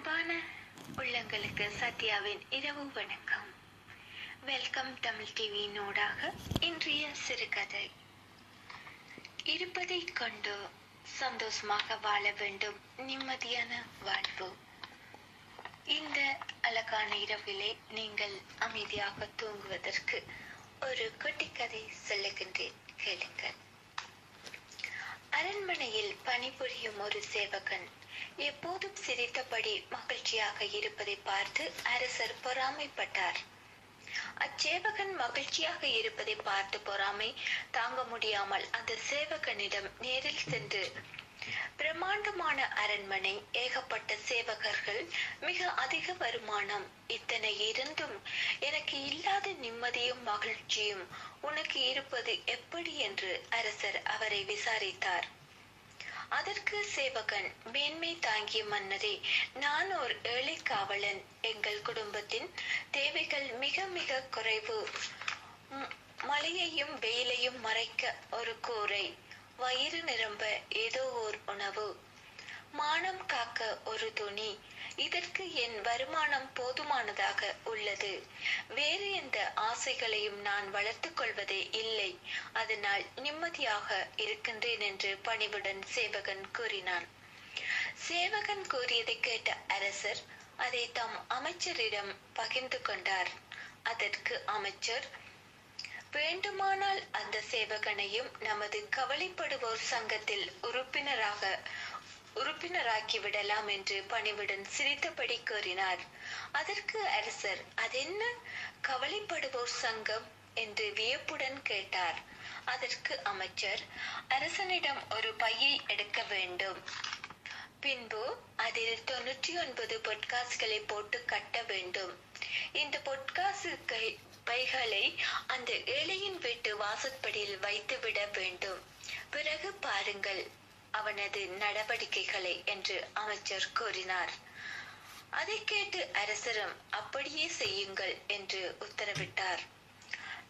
அன்பான உள்ளங்களுக்கு சத்யாவின் இரவு வணக்கம். வெல்கம் தமிழ் டிவியினூடாக இன்றைய சிறுகதை. இருப்பதை கொண்டு சந்தோஷமாக வாழ வேண்டும் நிம்மதியான வாழ்வு. இந்த அழகான இரவிலே நீங்கள் அமைதியாக தூங்குவதற்கு ஒரு குட்டி கதை சொல்லுகின்றேன். கேளுங்கள். அரண்மனையில் பணிபுரியும் ஒரு சேவகன் எப்போதும் சிரித்தபடி மகிழ்ச்சியாக இருப்பதை பார்த்து அரசர் பொறாமைப்பட்டார். அச்சேவகன் மகிழ்ச்சியாக இருப்பதை பார்த்து பொறாமை தாங்க முடியாமல் அந்த சேவகனிடம் நேரில் சென்று பிரம்மாண்டமான அரண்மனை ஏகப்பட்ட சேவகர்கள் மிக அதிக வருமானம் இத்தனை இருந்தும் எனக்கு இல்லாத நிம்மதியும் மகிழ்ச்சியும் உனக்கு இருப்பது எப்படி என்று அரசர் அவரை விசாரித்தார். அதற்கு சேவகன் மேன்மை தாங்கிய மன்னரே நான் ஒரு ஏழை காவலன். எங்கள் குடும்பத்தின் தேவைகள் மிக மிக குறைவு. மழையையும் வெயிலையும் மறைக்க ஒரு கூரை. வயிறு நிரம்ப ஏதோ ஓர் உணவு. மானம் காக்க ஒரு துணி. இதற்கு என் வருமானம் போதுமானதாக உள்ளது. வேறு எந்த ஆசைகளையும் நான் வளர்த்துக் கொள்வதே இல்லை. அதனால் நிம்மதியாக இருக்கின்றேன் என்று பணிவுடன் சேவகன் கூறினான். சேவகன் கூறியதை கேட்ட அரசர் அதை தம் அமைச்சரிடம் பகிர்ந்து கொண்டார். அதற்கு அமைச்சர் வேண்டுமானால் அந்த சேவகனையும் நமது கவலைப்படுவோர் சங்கத்தில் உறுப்பினராக உறுப்பினராக்கி விடலாம் என்று பணிவுடன் சிரித்தபடி கூறினார். அதற்கு அரசர் அதென்ன? கவலைப்படுவோர் சங்கம்? என்று வியப்புடன் கேட்டார். அதற்கு அமைச்சர் அரசனிடம் ஒரு பையை எடுக்க வேண்டும். பின்பு அதில் தொண்ணூற்றி ஒன்பது பொட்காசுகளை போட்டு கட்ட வேண்டும். இந்த பொட்காசு கை பைகளை அந்த ஏழையின் வீட்டு வாசற்படியில் வைத்துவிட வேண்டும். பிறகு பாருங்கள். அவனது நடவடிக்கைகளை என்று அமைச்சர் கூறினார். அதை கேட்டு அரசரும் அப்படியே செய்யுங்கள் என்று உத்தரவிட்டார்.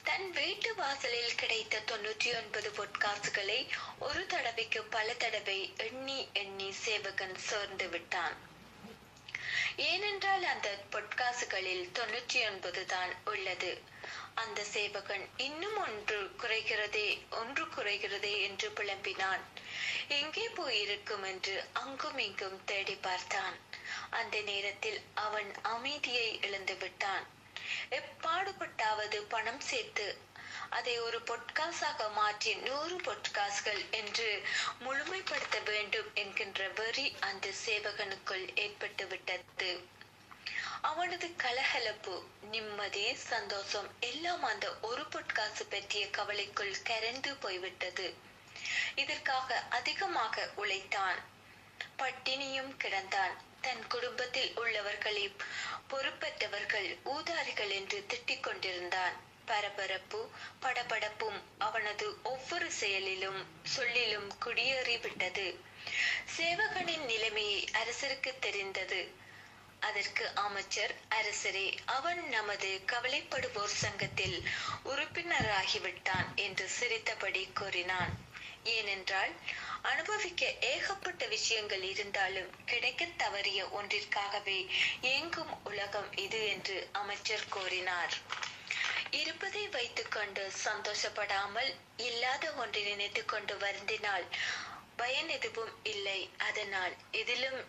தன் வீட்டு வாசலில் கிடைத்த தொண்ணூற்றி ஒன்பது பொற்காசுகளை ஒரு தடவைக்கு பல தடவை எண்ணி எண்ணி சேவகன் சோர்ந்து விட்டான். ஏனென்றால் அந்த பொற்காசுகளில் தொண்ணூற்றி ஒன்பது தான் உள்ளது. அந்த சேவகன் இன்னும் ஒன்று குறைகிறதே ஒன்று குறைகிறதே என்று புலம்பினான். எங்கே போயிருக்கும் என்று அங்கும் இங்கும் தேடி பார்த்தான். அந்த நேரத்தில் அவன் அமைதியை இழந்து விட்டான். எப்பாடுபட்டாவது பணம் சேர்த்து அதை ஒரு பொட்காசாக மாற்றி நூறு பொட்காஸ்கள் என்று முழுமைப்படுத்த வேண்டும் என்கின்ற வெறி அந்த சேவகனுக்குள் ஏற்பட்டு விட்டது அவனது கலகலப்பு நிம்மதி சந்தோஷம் எல்லாம் அந்த ஒரு பொட்காசு பற்றிய கவலைக்குள் கரைந்து போய்விட்டது. இதற்காக அதிகமாக உழைத்தான். பட்டினியும் கிடந்தான். தன் குடும்பத்தில் உள்ளவர்களை பொறுப்பற்றவர்கள் ஊதாரிகள் என்று திட்டிக் கொண்டிருந்தான். பரபரப்பு படபடப்பும் அவனது ஒவ்வொரு செயலிலும் சொல்லிலும் குடியேறிவிட்டது. சேவகனின் நிலைமையை அரசருக்கு தெரிந்தது. அதற்கு அமைச்சர் அரசரே அவன் நமது கவலைப்படுவோர் சங்கத்தில் உறுப்பினராகிவிட்டான் என்று சிரித்தபடி கூறினான். ஏனென்றால் அனுபவிக்க ஏகப்பட்ட விஷயங்கள் இருந்தாலும் கிடைக்க தவறிய ஒன்றிற்காகவே ஏங்கும் உலகம் இது என்று அமைச்சர் கூறினார். இருப்பதை வைத்துக்கொண்டு சந்தோஷப்படாமல் இல்லாத ஒன்றை நினைத்து கொண்டு வருந்தினால் பயன் எதுவும் இல்லை. அதனால் இதிலும்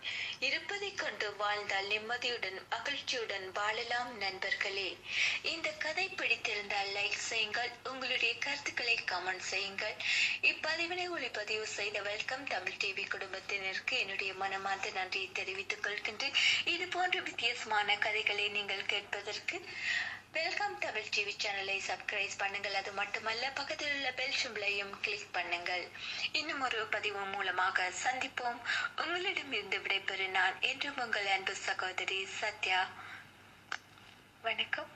இருப்பதை கொண்டு வாழ்ந்தால் நிம்மதியுடன் மகிழ்ச்சியுடன் வாழலாம் நண்பர்களே. இந்த கதை பிடித்திருந்தால் லைக் செய்யுங்கள். உங்களுடைய கருத்துக்களை கமெண்ட் செய்யுங்கள். இப்பதிவினை ஒளிப்பதிவு செய்த வெல்கம் தமிழ் டிவி குடும்பத்தினருக்கு என்னுடைய மனமார்ந்த நன்றியை தெரிவித்துக் கொள்கின்றேன். இது போன்ற வித்தியாசமான கதைகளை நீங்கள் கேட்பதற்கு வெல்கம் தமிழ் டிவி சேனலை சப்ஸ்கிரைப் பண்ணுங்கள். அது மட்டுமல்ல பக்கத்தில் உள்ள பெல் சிம்பிளையும் கிளிக் பண்ணுங்கள். இன்னும் ஒரு பதிவு மூலமாக சந்திப்போம். உங்களிடம் இருந்து விடைபெறு நான் என்றும் உங்கள் அன்பு சகோதரி சத்யா. வணக்கம்.